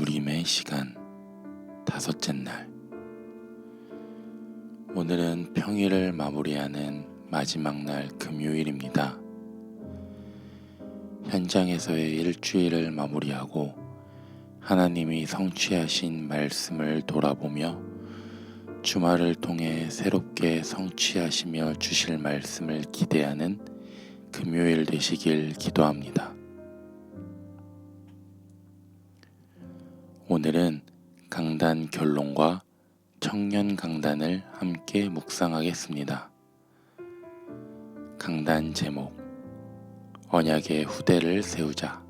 누림의 시간 다섯째 날 오늘은 평일을 마무리하는 마지막 날 금요일입니다. 현장에서의 일주일을 마무리하고 하나님이 성취하신 말씀을 돌아보며 주말을 통해 새롭게 성취하시며 주실 말씀을 기대하는 금요일 되시길 기도합니다. 오늘은 강단 결론과 청년 강단을 함께 묵상하겠습니다. 강단 제목 언약의 후대를 세우자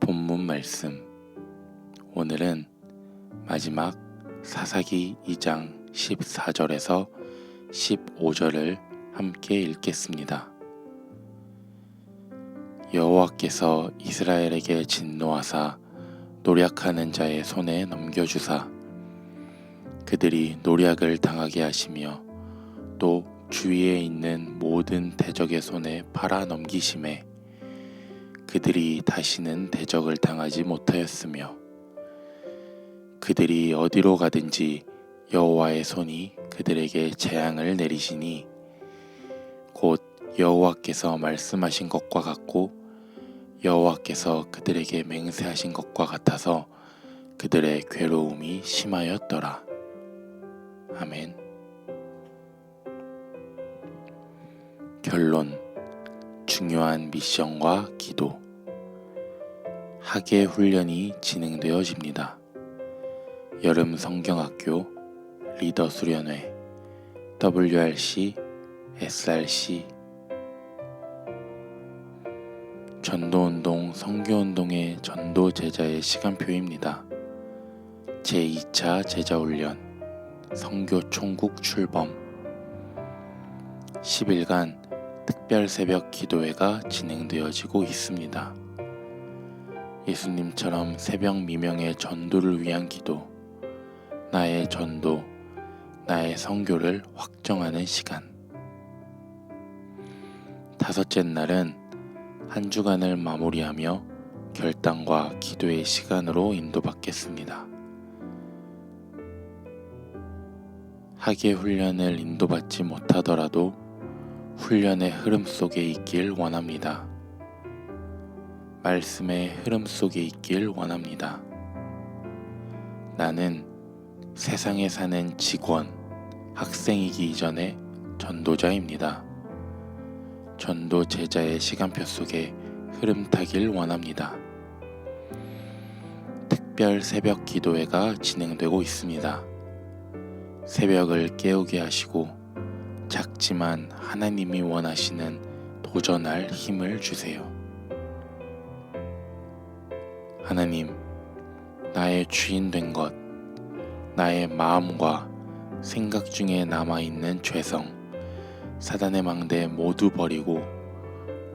본문 말씀 오늘은 마지막 사사기 2장 14절에서 15절을 함께 읽겠습니다. 여호와께서 이스라엘에게 진노하사 노략하는 자의 손에 넘겨주사. 그들이 노략을 당하게 하시며 또 주위에 있는 모든 대적의 손에 팔아 넘기심에 그들이 다시는 대적을 당하지 못하였으며 그들이 어디로 가든지 여호와의 손이 그들에게 재앙을 내리시니 곧 여호와께서 말씀하신 것과 같고 여호와께서 그들에게 맹세하신 것과 같아서 그들의 괴로움이 심하였더라. 아멘. 결론 중요한 미션과 기도 학예 훈련이 진행되어집니다. 여름 성경학교 리더 수련회 WRC SRC 전도운동 성교운동의 전도 제자의 시간표입니다. 제2차 제자훈련 성교 총국 출범 10일간 특별 새벽 기도회가 진행되어지고 있습니다. 예수님처럼 새벽 미명의 전도를 위한 기도, 나의 전도, 나의 성교를 확정하는 시간. 다섯째 날은 한 주간을 마무리하며 결단과 기도의 시간으로 인도받겠습니다. 학예 훈련을 인도받지 못하더라도 훈련의 흐름 속에 있길 원합니다. 말씀의 흐름 속에 있길 원합니다. 나는 세상에 사는 직원, 학생이기 이전에 전도자입니다. 전도 제자의 시간표 속에 흐름 타길 원합니다. 특별 새벽 기도회가 진행되고 있습니다. 새벽을 깨우게 하시고 작지만 하나님이 원하시는 도전할 힘을 주세요. 하나님, 나의 주인 된 것, 나의 마음과 생각 중에 남아있는 죄성, 사단의 망대 모두 버리고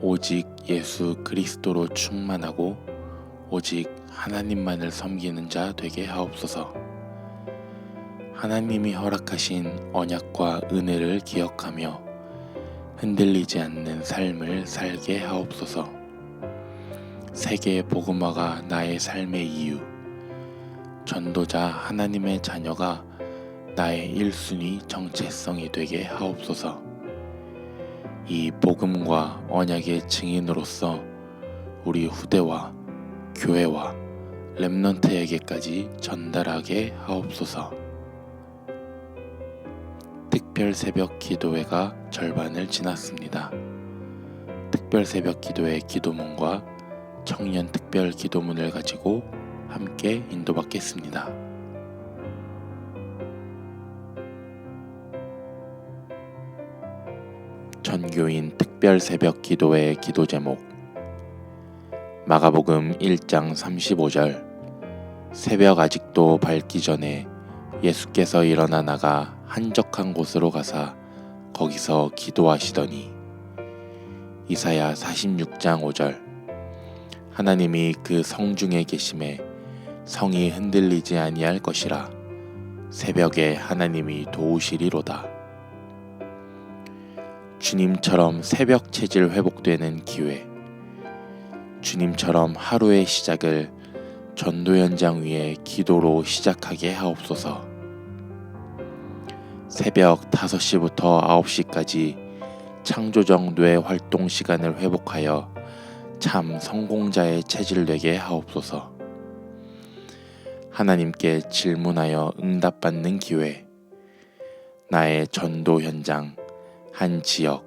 오직 예수 그리스도로 충만하고 오직 하나님만을 섬기는 자 되게 하옵소서. 하나님이 허락하신 언약과 은혜를 기억하며 흔들리지 않는 삶을 살게 하옵소서. 세계의 복음화가 나의 삶의 이유. 전도자 하나님의 자녀가 나의 1순위 정체성이 되게 하옵소서. 이 복음과 언약의 증인으로서 우리 후대와 교회와 렘넌트에게까지 전달하게 하옵소서. 특별 새벽 기도회가 절반을 지났습니다. 특별 새벽 기도회 기도문과 청년 특별 기도문을 가지고 함께 인도받겠습니다. 전교인 특별 새벽 기도회 기도 제목. 마가복음 1장 35절. 새벽 아직도 밝기 전에 예수께서 일어나 나가 한적한 곳으로 가사 거기서 기도하시더니. 이사야 46장 5절. 하나님이 그 성중에 계심에 성이 흔들리지 아니할 것이라. 새벽에 하나님이 도우시리로다. 주님처럼 새벽 체질 회복되는 기회. 주님처럼 하루의 시작을 전도 현장 위에 기도로 시작하게 하옵소서. 새벽 5시부터 9시까지 창조정도의 활동 시간을 회복하여 참 성공자의 체질 되게 하옵소서. 하나님께 질문하여 응답받는 기회. 나의 전도 현장 한 지역,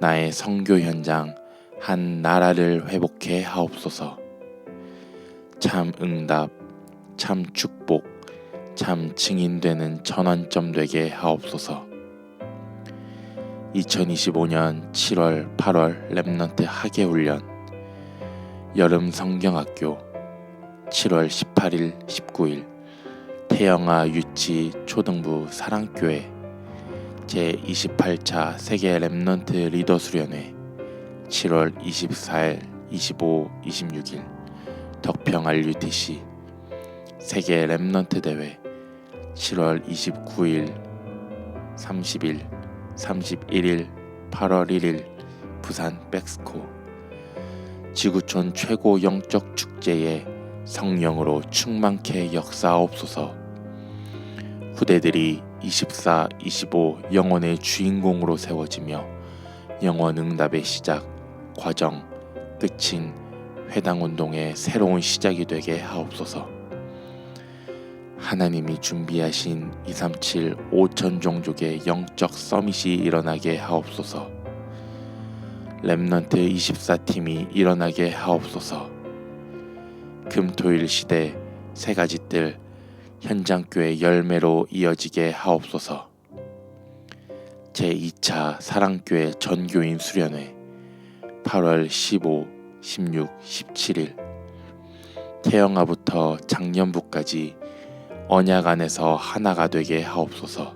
나의 성교 현장 한 나라를 회복해 하옵소서. 참 응답, 참 축복, 참 증인되는 전환점 되게 하옵소서. 2025년 7월, 8월 랩넌트 학예 훈련 여름 성경학교 7월 18일, 19일 태영아 유치 초등부 사랑교회 제28차 세계 랩넌트 리더 수련회 7월 24일, 25, 26일 덕평 RUTC 세계 랩넌트 대회 7월 29일, 30일, 31일, 8월 1일 부산 백스코 지구촌 최고 영적 축제에 성령으로 충만케 역사옵소서. 후대들이 24, 25 영혼의 주인공으로 세워지며 영원 응답의 시작, 과정, 끝인 회당 운동의 새로운 시작이 되게 하옵소서. 하나님이 준비하신 237 5천 종족의 영적 서밋이 일어나게 하옵소서. 랩넌트 24팀이 일어나게 하옵소서. 금토일 시대 세 가지 뜰 현장교회 열매로 이어지게 하옵소서. 제2차 사랑교회 전교인 수련회 8월 15, 16, 17일 태영아부터 작년부까지 언약 안에서 하나가 되게 하옵소서.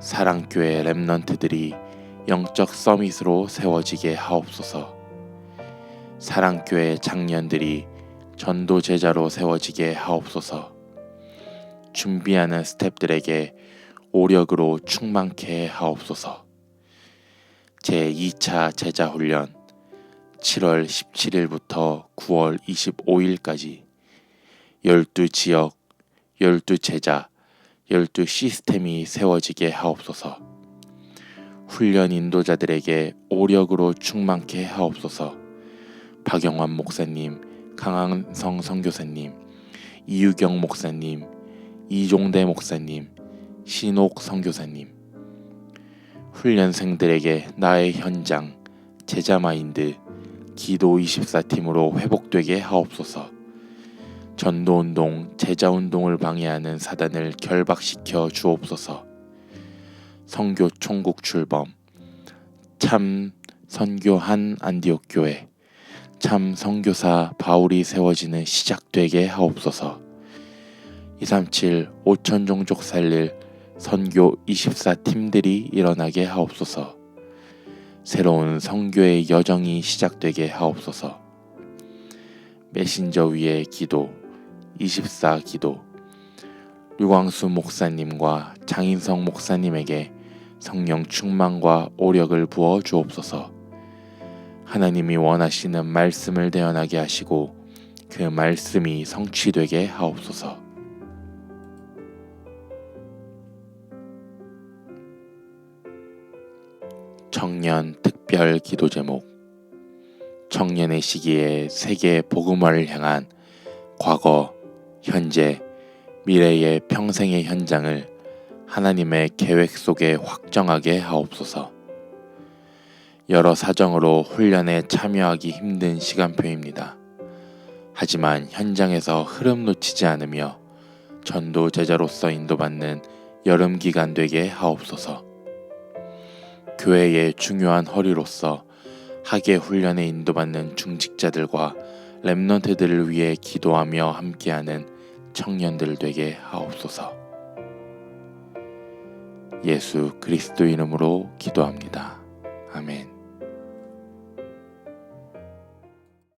사랑교회 랩넌트들이 영적 서밋으로 세워지게 하옵소서. 사랑교회 장년들이 전도 제자로 세워지게 하옵소서. 준비하는 스탭들에게 오력으로 충만케 하옵소서. 제 2차 제자 훈련 7월 17일부터 9월 25일까지 12지역, 12제자, 12시스템이 세워지게 하옵소서. 훈련 인도자들에게 오력으로 충만케 하옵소서. 박영환 목사님, 강한성 선교사님, 이유경 목사님, 이종대 목사님, 신옥 선교사님. 훈련생들에게 나의 현장, 제자 마인드, 기도 24팀으로 회복되게 하옵소서. 전도운동, 제자운동을 방해하는 사단을 결박시켜 주옵소서. 성교 총국 출범, 참 선교한 안디옥 교회, 참 선교사 바울이 세워지는 시작되게 하옵소서. 237 5천 종족 살릴 선교 24팀들이 일어나게 하옵소서. 새로운 성교의 여정이 시작되게 하옵소서. 메신저 위의 기도 24 기도 류광수 목사님과 장인성 목사님에게 성령 충만과 오력을 부어 주옵소서. 하나님이 원하시는 말씀을 대언하게 하시고 그 말씀이 성취되게 하옵소서. 청년 특별 기도 제목 청년의 시기에 세계 복음화를 향한 과거, 현재, 미래의 평생의 현장을 하나님의 계획 속에 확정하게 하옵소서. 여러 사정으로 훈련에 참여하기 힘든 시간표입니다. 하지만 현장에서 흐름 놓치지 않으며 전도 제자로서 인도받는 여름 기간 되게 하옵소서. 교회의 중요한 허리로서 학예 훈련에 인도받는 중직자들과 랩넌트들을 위해 기도하며 함께하는 청년들 되게 하옵소서. 예수 그리스도 이름으로 기도합니다. 아멘.